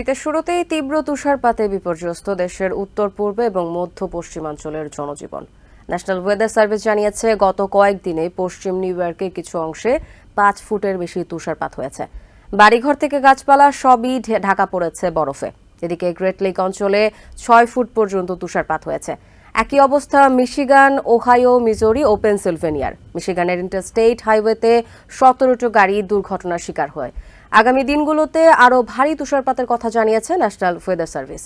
শীতের শুরুতেই তীব্র তুষারপাতে বিপর্যস্ত দেশের উত্তর, পূর্বে এবং মধ্য পশ্চিমাঞ্চলের জনজীবন। ন্যাশনাল ওয়েদার সার্ভিস জানিয়েছে, গত কয়েকদিনে পশ্চিম নিউ ইয়র্কের কিছু অংশে পাঁচ ফুটের বেশি তুষারপাত হয়েছে। বাড়িঘর থেকে গাছপালা সবই ঢাকা পড়েছে বরফে। এদিকে গ্রেট লেক অঞ্চলে ছয় ফুট পর্যন্ত তুষারপাত হয়েছে। একই অবস্থা মিশিগান, ওহাইও, মিজোরি ও পেনসিলভেনিয়ার। মিশিগানের ইন্টারস্টেট হাইওয়েতে সতেরোটি গাড়ি দুর্ঘটনার শিকার হয়। আগামী দিনগুলোতে আরও ভারী তুষারপাতের কথা জানিয়েছে ন্যাশনাল ওয়েদার সার্ভিস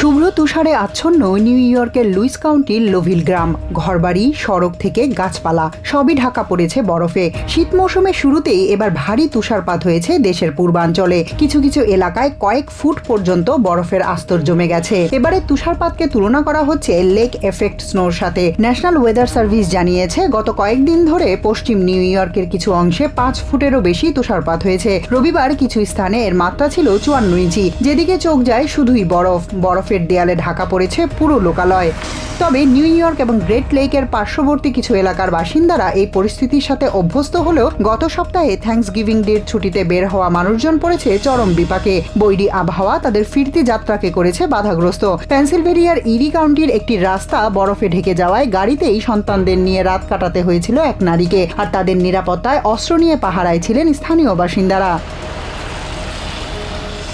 শুভ্র তুষারে আচ্ছন্ন নিউ ইয়র্কের লুইস কাউন্টির লোভিল গ্রাম। ঘরবাড়ি, সড়ক থেকে গাছপালা, সবই ঢাকা পড়েছে বরফে। শীত মৌসুমের শুরুতেই এবার ভারী তুষারপাত হয়েছে দেশের পূর্বাঞ্চলে। কিছু কিছু এলাকায় কয়েক ফুট পর্যন্ত বরফের আস্তর জমে গেছে। এবারে তুষারপাতকে তুলনা করা হচ্ছে লেক এফেক্ট স্নোর সাথে। ন্যাশনাল ওয়েদার সার্ভিস জানিয়েছে, গত কয়েকদিন ধরে পশ্চিম নিউ ইয়র্কের কিছু অংশে পাঁচ ফুটেরও বেশি তুষারপাত হয়েছে। রবিবার কিছু স্থানে এর মাত্রা ছিল চুয়ান্ন ইঞ্চি। যেদিকে চোখ যায় শুধুই বরফ। বরফের দেয়ালে ঢাকা পড়েছে পুরো লোকালয়। তবে নিউ ইয়র্ক এবং গ্রেট লেকের পার্শ্ববর্তী কিছু এলাকার বাসিন্দারা এই পরিস্থিতির সাথে অভ্যস্ত হলেও গত সপ্তাহে থ্যাঙ্কস গিভিং ডের ছুটিতে বের হওয়া মানুষজন পড়েছে চরম বিপাকে। বৈরী আবহাওয়া তাদের ফিরতি যাত্রাকে করেছে বাধাগ্রস্ত। পেনসিলভেনিয়ার ইরি কাউন্টির একটি রাস্তা বরফে ঢেকে যাওয়ায় গাড়িতেই সন্তানদের নিয়ে রাত কাটাতে হয়েছিল এক নারীকে। আর তাদের নিরাপত্তায় অস্ত্র নিয়ে পাহারায় ছিলেন স্থানীয় বাসিন্দারা।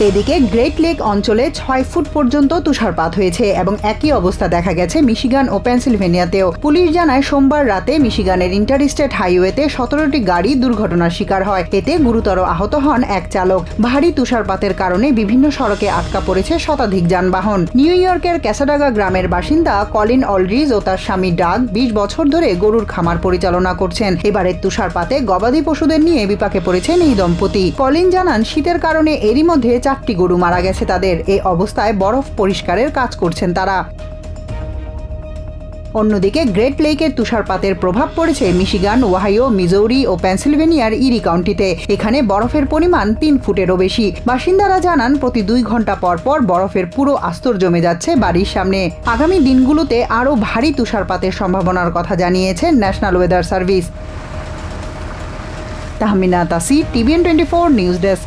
এদিকে গ্রেট লেক অঞ্চলে ছয় ফুট পর্যন্ত তুষারপাত হয়েছে এবং একই অবস্থা দেখা গেছে মিশিগান ও পেনসিলভেনিয়াতেও পুলিশ জানায়, সোমবার রাতে মিশিগানের ইন্টারস্টেট হাইওয়েতে সতেরোটি গাড়ি দুর্ঘটনার শিকার হয়। এতে গুরুতর আহত হন এক চালক। ভারী তুষারপাতের কারণে বিভিন্ন সড়কে আটকা পড়েছে শতাধিক যানবাহন। নিউ ইয়র্কের ক্যাসাডাগা গ্রামের বাসিন্দা কলিন অলরিজ ও তার স্বামী ডাগ বিশ বছর ধরে গরুর খামার পরিচালনা করছেন। এবারের তুষারপাতে গবাদি পশুদের নিয়ে বিপাকে পড়েছেন এই দম্পতি। কলিন জানান, শীতের কারণে এরই মধ্যে চারটি গরু মারা গেছে। তাদের এই অবস্থায় বরফ পরিষ্কারের কাজ করছেন তারা। অন্যদিকে গ্রেট লেকের তুষারপাতের প্রভাব পড়েছে মিশিগান, ওহাইও, মিজৌরি ও পেনসিলভেনিয়ার ইরি কাউন্টিতে। এখানে বরফের পরিমাণ তিন ফুটেরও বেশি। বাসিন্দারা জানান, প্রতি দুই ঘণ্টা পর পর বরফের পুরো আস্তর জমে যাচ্ছে বাড়ির সামনে। আগামী দিনগুলোতে আরও ভারী তুষারপাতের সম্ভাবনার কথা জানিয়েছে National Weather Service. Tahmina Tasi TVN twenty four news desk.